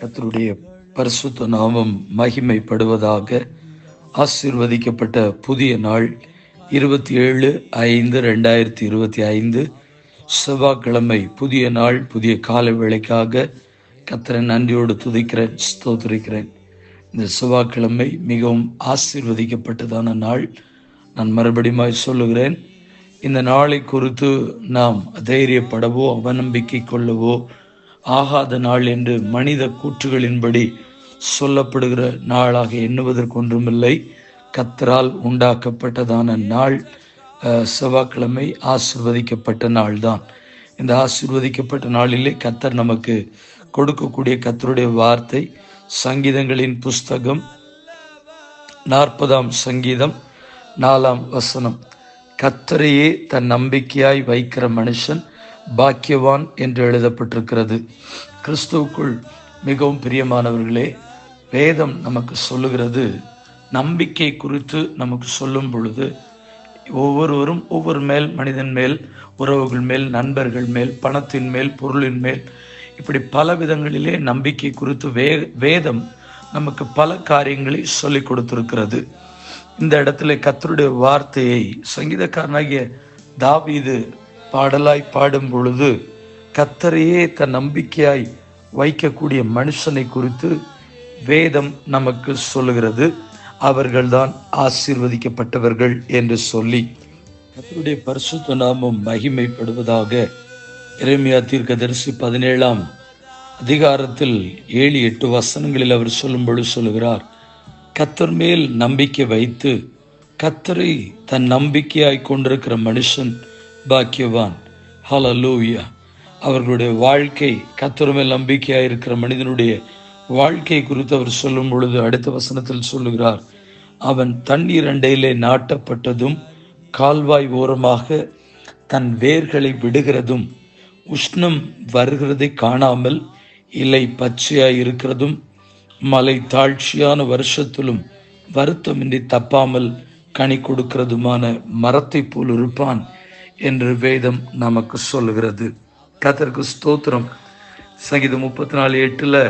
கத்தருடைய பரிசுத்த நாமம் மகிமைப்படுவதாக ஆசிர்வதிக்கப்பட்ட புதிய நாள் இருபத்தி ஏழு ஐந்து ரெண்டாயிரத்தி இருபத்தி ஐந்து. செவ்வாய்க்கிழமை புதிய நாள் புதிய கால வேலைக்காக கத்தரை நன்றியோடு துதிக்கிறேன் ஸ்தோத்திருக்கிறேன். இந்த செவ்வாய்க்கிழமை மிகவும் ஆசிர்வதிக்கப்பட்டதான நாள். நான் மறுபடியும் சொல்லுகிறேன் இந்த நாளை குறித்து நாம் தைரியப்படவோ அவநம்பிக்கை கொள்ளவோ ஆகாத நாள் என்று மனித கூற்றுகளின்படி சொல்லப்படுகிற நாளாக எண்ணுவதற்கு ஒன்றுமில்லை கத்தரால் உண்டாக்கப்பட்டதான நாள் செவ்வாய்க்கிழமை ஆசிர்வதிக்கப்பட்ட நாள்தான். இந்த ஆசிர்வதிக்கப்பட்ட நாளிலே கத்தர் நமக்கு கொடுக்கக்கூடிய கத்தருடைய வார்த்தை சங்கீதங்களின் புஸ்தகம் நாற்பதாம் சங்கீதம் நாலாம் வசனம். கத்தரையே தன் நம்பிக்கையாய் வைக்கிற மனுஷன் பாக்கியவான் என்று எழுதப்பட்டிருக்கிறது. கிறிஸ்துவுக்குள் மிகவும் பிரியமானவர்களே வேதம் நமக்கு சொல்லுகிறது நம்பிக்கை குறித்து நமக்கு சொல்லும் பொழுது ஒவ்வொருவரும் ஒவ்வொரு மேல் மனிதன் மேல் உறவுகள் மேல் நண்பர்கள் மேல் பணத்தின் மேல் பொருளின் மேல் இப்படி பல விதங்களிலே நம்பிக்கை குறித்து வே வேதம் நமக்கு பல காரியங்களை சொல்லிக் கொடுத்திருக்கிறது. இந்த இடத்துல கத்தருடைய வார்த்தையை சங்கீதக்காரனாகிய தாவீது பாடலாய் பாடும் பொழுது கத்தரையே தன் நம்பிக்கையாய் வைக்கக்கூடிய மனுஷனை குறித்து வேதம் நமக்கு சொல்லுகிறது. அவர்கள்தான் ஆசீர்வதிக்கப்பட்டவர்கள் என்று சொல்லி கத்தருடைய பரிசுத்த நாமம் மகிமைப்படுவதாக இறைமையா தீர்க்கதரிசி பதினேழாம் அதிகாரத்தில் ஏழு எட்டு வசனங்களில் அவர் சொல்லும்பொழுது சொல்லுகிறார். கத்தர் மேல் நம்பிக்கை வைத்து கத்தரை தன் நம்பிக்கையாய் கொண்டிருக்கிற மனுஷன் பாக்கியவான். ஹalleluya. அவர்களுடைய வாழ்க்கை கத்தர் நம்பிக்கையாக இருக்கிற மனிதனுடைய வாழ்க்கை குறித்து அவர் சொல்லும் பொழுது அடுத்த வசனத்தில் சொல்லுகிறார். அவன் தண்ணீர் அண்டையிலே நாட்டப்பட்டதும் கால்வாய் ஓரமாக தன் வேர்களை விடுகிறதும் உஷ்ணம் வருகிறதை காணாமல் இலை பச்சையாய் இருக்கிறதும் மலை தாழ்ச்சியான வருஷத்திலும் வருத்தமின்றி தப்பாமல் கனி கொடுக்கிறதுமான மரத்தை போல் இருப்பான். என்று வேதம் நமக்கு சொல்லுகிறது. கத்தருக்கு ஸ்தோத்திரம். சங்கீதம் முப்பத்தி நாலு எட்டில்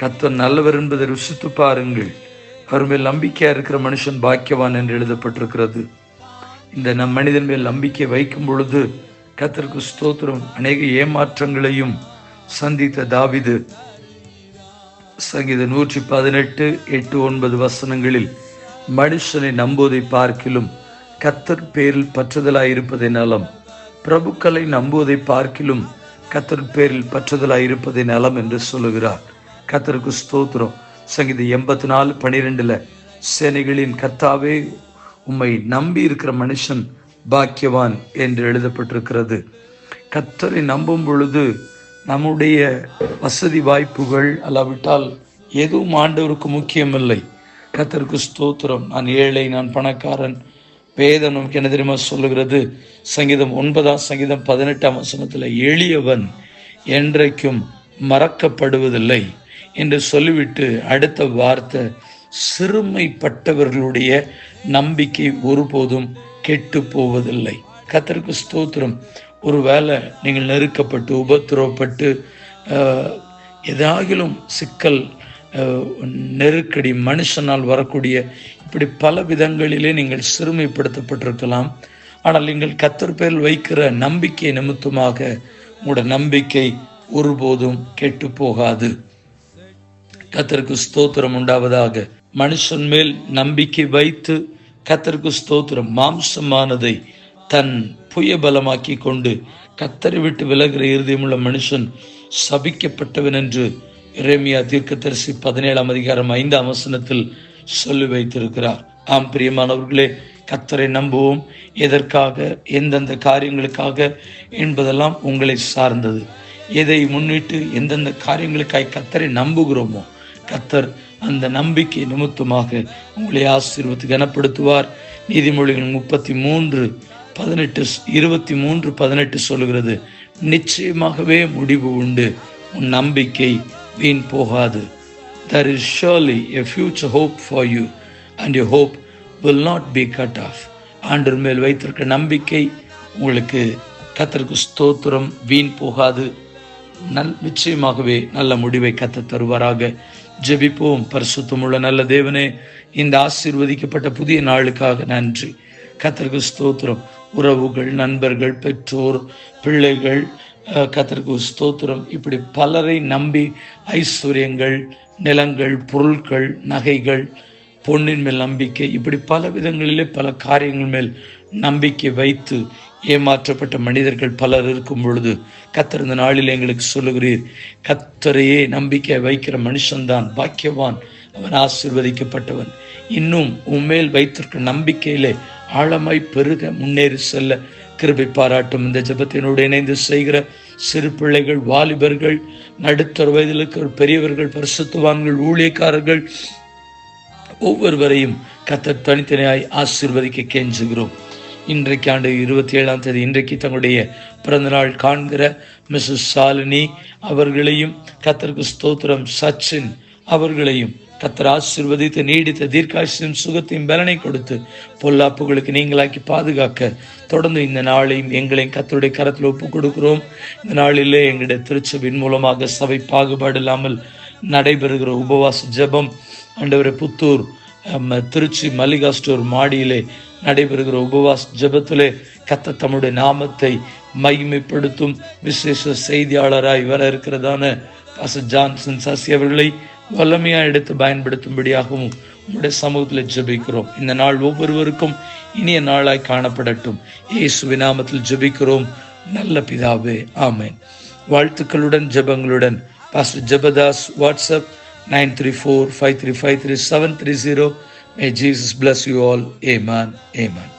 கத்தர் நல்லவர் என்பதை ருசித்து பாருங்கள். அவர் மேல் நம்பிக்கையாக இருக்கிற மனுஷன் பாக்கியவான் என்று எழுதப்பட்டிருக்கிறது. இந்த நம் மனிதன் மேல் நம்பிக்கை வைக்கும் பொழுது கத்தருக்கு ஸ்தோத்திரம். அநேக ஏமாற்றங்களையும் சந்தித்த தாவிது. சங்கீத நூற்றி பதினெட்டு எட்டு ஒன்பது வசனங்களில் மனுஷனை நம்புவதை பார்க்கிலும் கத்தர் பேரில் பற்றுதலாய் நலம் பிரபுக்களை நம்புவதை பார்க்கிலும் கத்தர் பேரில் பற்றுதலாய் இருப்பதை நலம் என்று சொல்லுகிறார். கத்தருக்கு ஸ்தோத்திரம். சங்கீத எண்பத்தி நாலு பனிரெண்டுல சேனைகளின் கத்தாவே உம்மை நம்பி இருக்கிற மனுஷன் பாக்கியவான் என்று எழுதப்பட்டிருக்கிறது. கத்தரை நம்பும் பொழுது நம்முடைய வசதி வாய்ப்புகள் அல்லாவிட்டால் எதுவும் ஆண்டவருக்கு முக்கியமில்லை. கத்தருக்கு ஸ்தோத்திரம். நான் ஏழை நான் பணக்காரன் வேதம் நமக்கு என்ன தெரியுமா சொல்லுகிறது? சங்கீதம் ஒன்பதாம் சங்கீதம் பதினெட்டாம் வசனத்தில் எளியவன் என்றைக்கும் மறக்கப்படுவதில்லை என்று சொல்லிவிட்டு அடுத்த வார்த்தை சிறுமைப்பட்டவர்களுடைய நம்பிக்கை ஒருபோதும் கெட்டு போவதில்லை கத்தருக்கு ஸ்தோத்திரம். ஒருவேளை நீங்கள் நெருக்கப்பட்டு உபத்திரவப்பட்டு ஏதாகிலும் சிக்கல் நெருக்கடி மனுஷனால் வரக்கூடிய இப்படி பல விதங்களிலே நீங்கள் சிறுமைப்படுத்தப்பட்டிருக்கலாம். ஆனால் நீங்கள் கத்தர் பேரில் வைக்கிற நம்பிக்கை நிமித்தமாக உங்களோட நம்பிக்கை ஒருபோதும் கெட்டு போகாது. கத்தருக்கு ஸ்தோத்திரம் உண்டாவதாக. மனுஷன் மேல் நம்பிக்கை வைத்து கத்தருக்கு ஸ்தோத்திரம் மாம்சமானதை தன் புயபலமாக்கி கொண்டு கத்தரை விட்டு விலகிற இருதயமுள்ள மனுஷன் சபிக்கப்பட்டவன் என்று எரேமியா தீர்க்கதரிசி பதினேழாம் அதிகாரம் ஐந்தாம் வசனத்தில் சொல்லி வைத்திருக்கிறார். ஆம் பிரியமானவர்களே கத்தரை நம்புவோம். எதற்காக எந்தெந்த காரியங்களுக்காக என்பதெல்லாம் உங்களை சார்ந்தது. எதை முன்னிட்டு எந்தெந்த காரியங்களுக்காய் கத்தரை நம்புகிறோமோ கத்தர் அந்த நம்பிக்கை நிமித்தமாக உங்களை ஆசீர்வத்து கனப்படுத்துவார். நீதிமொழிகள் முப்பத்தி மூன்று பதினெட்டு இருபத்தி மூன்று பதினெட்டு சொல்லுகிறது நிச்சயமாகவே முடிவு உண்டு. உன் நம்பிக்கை வீண் போகாது. There is surely a future hope for you and your hope will not be cut off. ஆண்டர் மேல் வைத்திருக்க நம்பிக்கை உங்களுக்கு கத்தருக்கு ஸ்தோத்திரம் வீண் போகாது. நல் நிச்சயமாகவே நல்ல முடிவை கத்த தருவாராக. ஜெபிப்போம் பரிசுத்தமுள்ள நல்ல தேவனே இந்த ஆசீர்வதிக்கப்பட்ட புதிய நாளுக்காக நன்றி. கத்தருக்கு ஸ்தோத்திரம். உறவுகள் நண்பர்கள் பெற்றோர் பிள்ளைகள் கத்திற்கு கத்தருக்கு ஸ்தோத்திரம். இப்படி பலரை நம்பி ஐஸ்வர்யங்கள் நிலங்கள் பொருட்கள் நகைகள் பொண்ணின் மேல் நம்பிக்கை இப்படி பல விதங்களிலே பல காரியங்கள் மேல் நம்பிக்கை வைத்து ஏமாற்றப்பட்ட மனிதர்கள் பலர் இருக்கும் பொழுது கத்தர் இந்த நாளில் எங்களுக்கு சொல்லுகிறீர். கத்தரையே நம்பிக்கை வைக்கிற மனுஷன்தான் பாக்கியவான் அவன் ஆசீர்வதிக்கப்பட்டவன். இன்னும் உண்மையில் வைத்திருக்க நம்பிக்கையிலே ஆழமாய் பெருக முன்னேறி செல்ல கிருபை பாராட்டும் இந்த ஜபத்தினோடு இணைந்து செய்கிற சிறு பிள்ளைகள் வாலிபர்கள் நடுத்தர வயதில் இருக்கிற பெரியவர்கள் பரிசுத்துவான்கள் ஊழியக்காரர்கள் ஒவ்வொருவரையும் கத்தர் தனித்தனியாய் ஆசீர்வதிக்க கெஞ்சுகிறோம். இன்றைக்கு ஆண்டு இருபத்தி ஏழாம் தேதி இன்றைக்கு தங்களுடைய பிறந்தநாள் காண்கிற மிஸ்ஸஸ் சாலினி அவர்களையும் கத்தருக்கு ஸ்தோத்திரம் சச்சின் அவர்களையும் கத்தர் ஆசீர்வதித்து நீடித்த தீர்க்காசியும் சுகத்தையும் பலனை கொடுத்து பொல்லாப்புகளுக்கு நீங்களாக்கி பாதுகாக்க தொடர்ந்து இந்த நாளையும் எங்களையும் கத்தருடைய கரத்தில் ஒப்பு கொடுக்கிறோம். இந்த நாளிலே எங்களுடைய திருச்சபின் மூலமாக சபை பாகுபாடு இல்லாமல் நடைபெறுகிற உபவாச ஜெபம் அண்டவரை புத்தூர் திருச்சி மல்லிகா ஸ்டோர் மாடியிலே நடைபெறுகிற உபவாஸ் ஜபத்திலே கத்த தம்முடைய நாமத்தை மகிமைப்படுத்தும். விசேஷ செய்தியாளராய் வர இருக்கிறதான ஜான்சன் சசி அவர்களை வல்லமையா எடுத்து பயன்படுத்தும்படியாகவும் உங்களுடைய சமூகத்தில் ஜபிக்கிறோம். இந்த நாள் ஒவ்வொருவருக்கும் இனிய நாளாய் காணப்படட்டும். இயேசு விநாமத்தில் ஜபிக்கிறோம். நல்ல பிதாவே ஆமேன். வாழ்த்துக்களுடன் ஜெபங்களுடன். Pastor Jabadas WhatsApp nine three four five three five three seven three zero. May Jesus bless you all Heman Heman